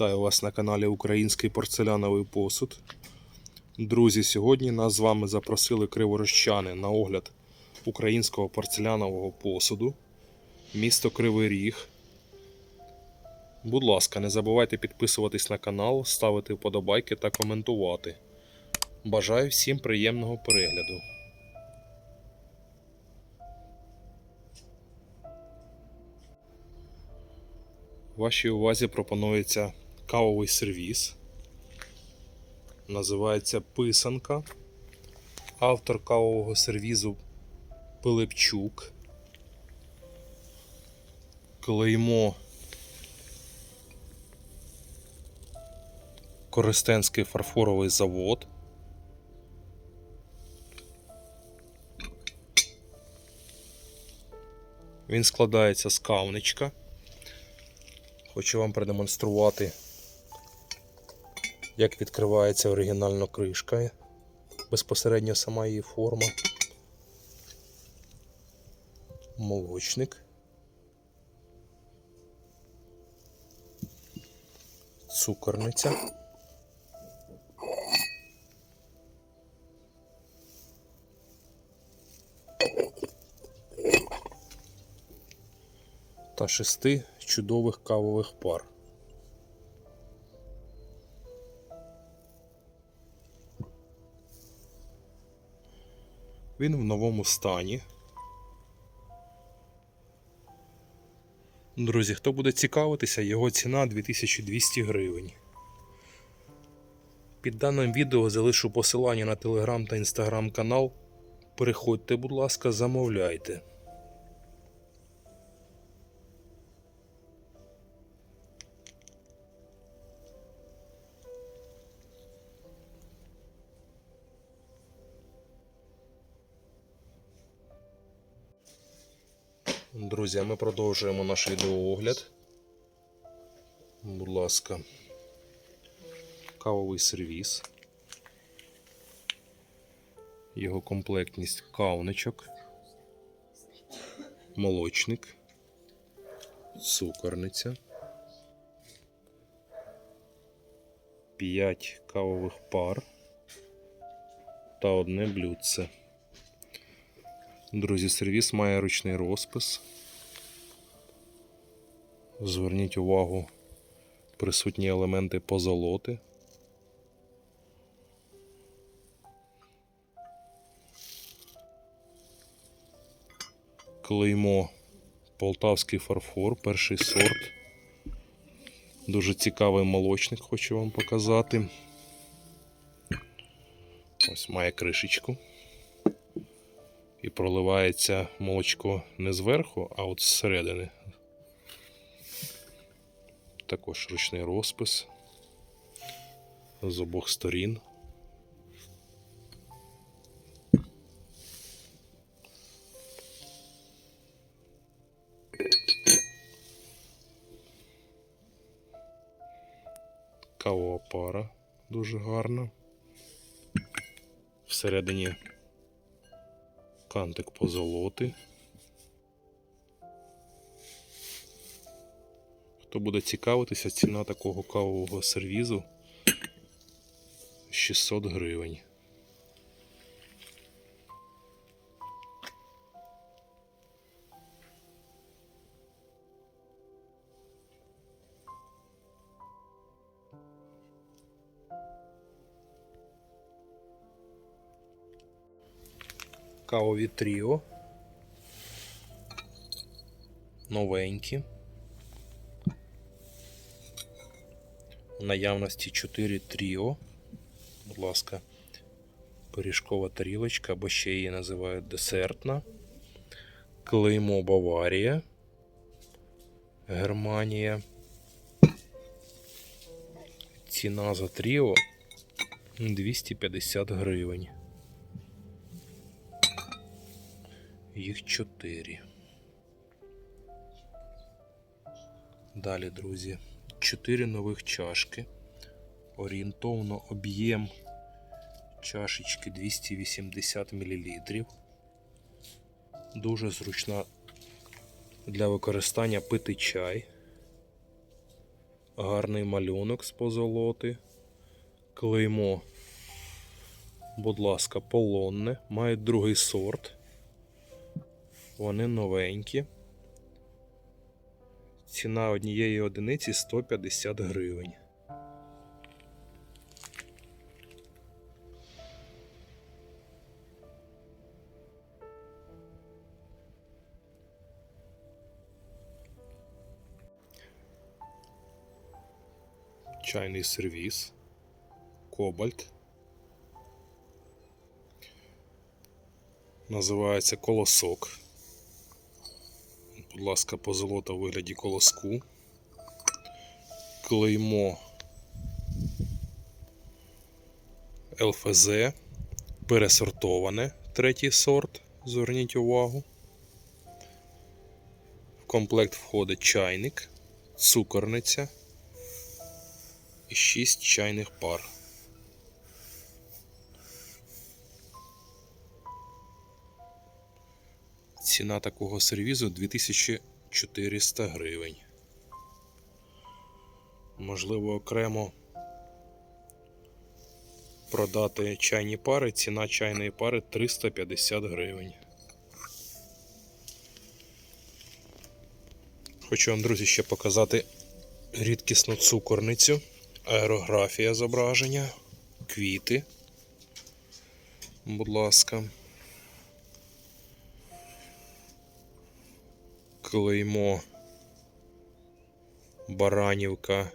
Вітаю вас на каналі Український порцеляновий посуд. Друзі, сьогодні нас з вами запросили криворощани на огляд українського порцелянового посуду. Місто Кривий Ріг. Будь ласка, не забувайте підписуватись на канал, ставити вподобайки та коментувати. Бажаю всім приємного перегляду. Вашій увазі пропонується кавовий сервіс. Називається Писанка. Автор кавового сервізу Пилипчук. Клеймо Користенський фарфоровий завод. Він складається з кавничка. Хочу вам продемонструвати, як відкривається оригінальна кришка. Безпосередньо сама її форма. Молочник. Цукорниця. Та шести чудових кавових пар. Він в новому стані. Друзі, хто буде цікавитися, його ціна 2200 гривень. Під даним відео залишу посилання на телеграм та інстаграм канал. Переходьте, будь ласка, замовляйте. Друзі, ми продовжуємо наш відеоогляд. Будь ласка, кавовий сервіс. Його комплектність кавничок, молочник, цукорниця, 5 кавових пар та одне блюдце. Друзі, сервіс має ручний розпис. Зверніть увагу, присутні елементи позолоти. Клеймо Полтавський фарфор, перший сорт. Дуже цікавий молочник хочу вам показати. Ось має кришечку. І проливається молочко не зверху, а от зсередини. Також ручний розпис з обох сторін. Кавова пара дуже гарна. Всередині кантик позолоти. Хто буде цікавитися, ціна такого кавового сервізу 600 гривень. Кавові тріо. Новенькі. В наявності 4 тріо. Будь ласка, пиріжкова тарілочка, або ще її називають десертна. Клеймо Баварія. Германія. Ціна за тріо 250 гривень. Їх 4. Далі, друзі, 4 нових чашки. Орієнтовно об'єм чашечки 280 мл. Дуже зручна для використання пити чай. Гарний малюнок з позолоти. Клеймо, будь ласка, полонне. Мають другий сорт. Вони новенькі. Ціна однієї одиниці 150 гривень. Чайний сервіс. Кобальт. Називається колосок. Будь ласка, позолота у вигляді колоску. Клеймо ЛФЗ. Пересортоване. Третій сорт. Зверніть увагу. В комплект входить чайник, цукорниця і 6 чайних пар. Ціна такого сервізу 2400 гривень. Можливо, окремо продати чайні пари. Ціна чайної пари 350 гривень. Хочу вам, друзі, ще показати рідкісну цукорницю, аерографія зображення, квіти. Будь ласка. Клеймо Баранівка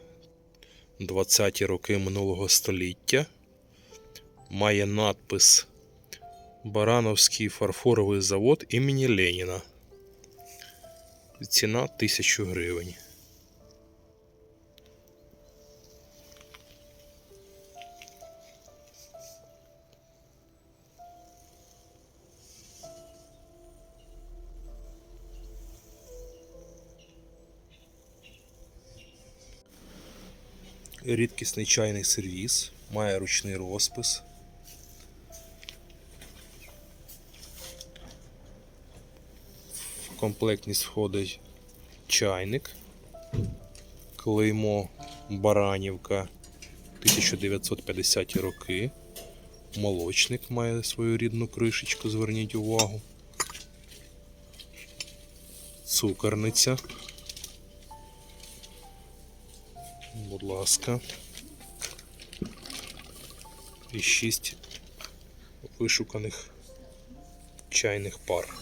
20-ті роки минулого століття. Має надпис Барановський фарфоровий завод імені Леніна. Ціна 1000 гривень. Рідкісний чайний сервіс, має ручний розпис. В комплектність входить чайник, клеймо Баранівка 1950 роки. Молочник має свою рідну кришечку, зверніть увагу. Цукорниця. Ласка. І шість вишуканих чайних пар.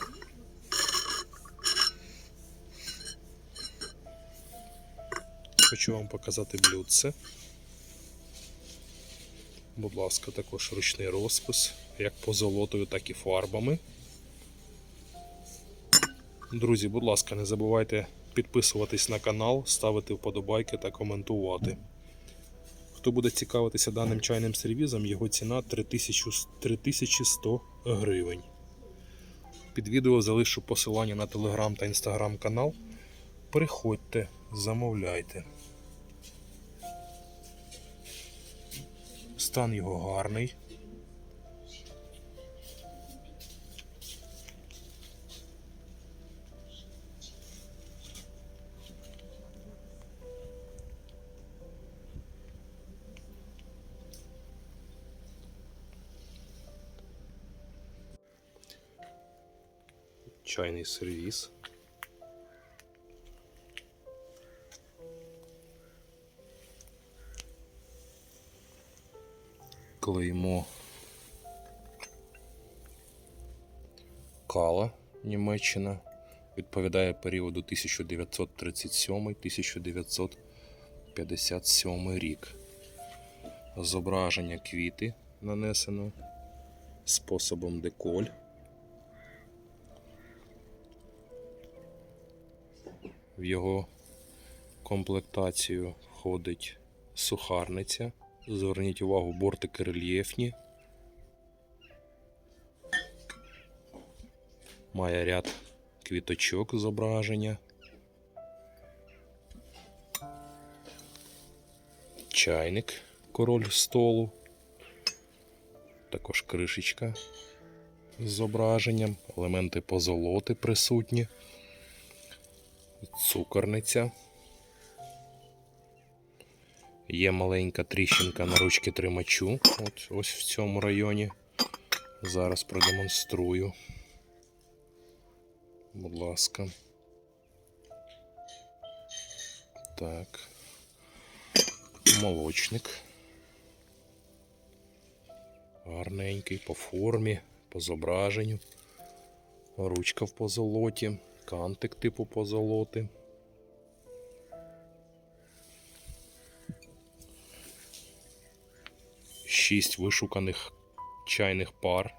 Хочу вам показати блюдце. Будь ласка, також ручний розпис, як позолотою, так і фарбами. Друзі, будь ласка, не забувайте підписуватись на канал, ставити вподобайки та коментувати. Хто буде цікавитися даним чайним сервізом, його ціна 3100 гривень. Під відео залишу посилання на телеграм та інстаграм канал. Переходьте, замовляйте. Стан його гарний. Чайний сервіс. Клеймо Кала Німеччина. Відповідає періоду 1937-1957 рік. Зображення квіти нанесено способом деколь. В його комплектацію входить сухарниця. Зверніть увагу, бортики рельєфні. Має ряд квіточок зображення. Чайник, король столу. Також кришечка з зображенням, елементи позолоти присутні цукорниця, Є маленька тріщинка на ручки тримачу. От ось в цьому районі. Зараз продемонструю. Будь ласка. Так. Молочник. Гарненький по формі, по зображенню. Ручка в позолоті, кантик типу позолоти. Шість вишуканих чайних пар.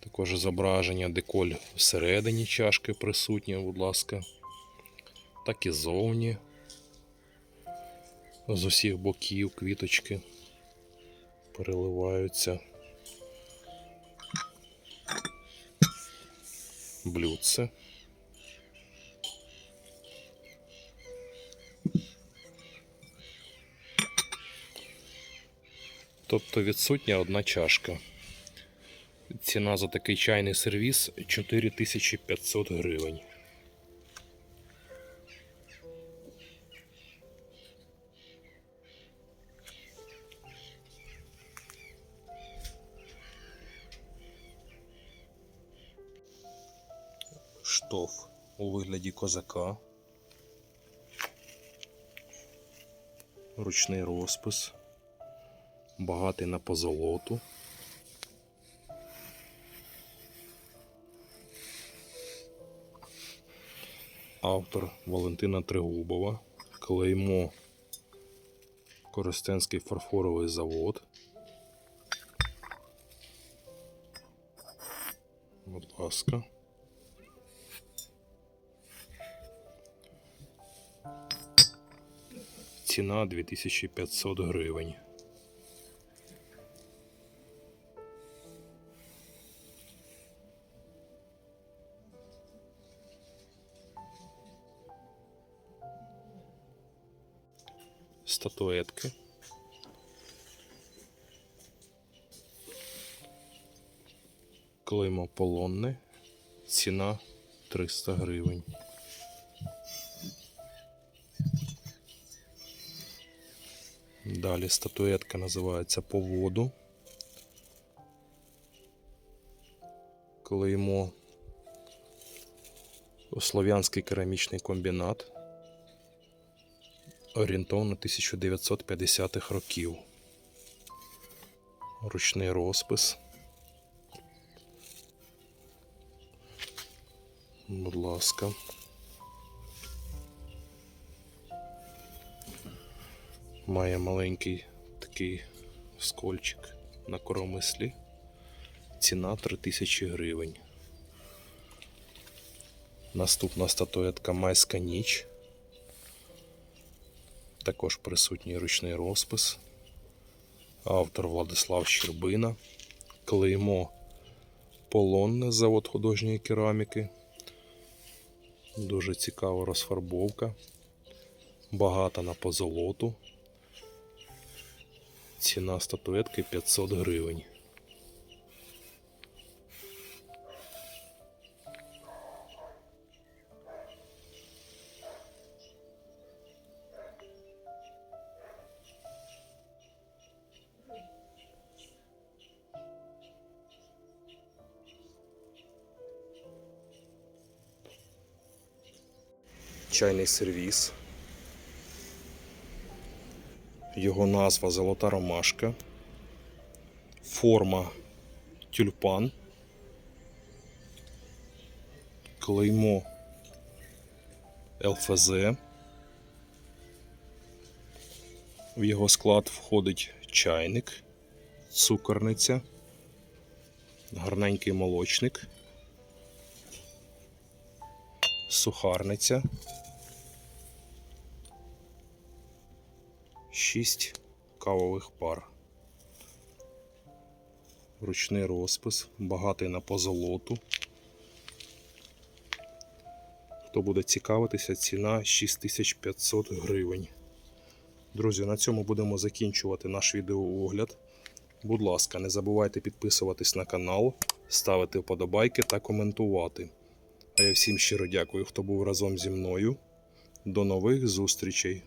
Також зображення деколь всередині чашки присутнє, будь ласка. Так і зовні. З усіх боків квіточки переливаються. Блюдце. Тобто відсутня одна чашка. Ціна за такий чайний сервіс 4500 гривень. Штоф у вигляді козака. Ручний розпис. Багатий на позолоту. Автор Валентина Тригубова. Клеймо Коростенський фарфоровий завод. Будь ласка. Ціна 2500 гривень. Статуетки. Клеймо полонне. Ціна 300 гривень. Далі статуетка називається по воду. Клеймо Слов'янський керамічний комбінат. Орієнтовно 1950-х років. Ручний розпис. Будь ласка. Має маленький такий скольчик на коромислі. Ціна 3000 гривень. Наступна статуетка Майська ніч. Також присутній ручний розпис. Автор Владислав Щербина. Клеймо Полонне завод художньої кераміки. Дуже цікава розфарбовка. Багата на позолоту. Ціна статуетки 500 гривень. Чайний сервіс. Його назва Золота ромашка. Форма тюльпан. Клеймо ЛФЗ. В його склад входить чайник, цукорниця, гарненький молочник, сухарниця. 6 кавових пар. Ручний розпис, багатий на позолоту. Хто буде цікавитися, ціна 6500 гривень. Друзі, на цьому будемо закінчувати наш відеоогляд. Будь ласка, не забувайте підписуватись на канал, ставити вподобайки та коментувати. А я всім щиро дякую, хто був разом зі мною. До нових зустрічей!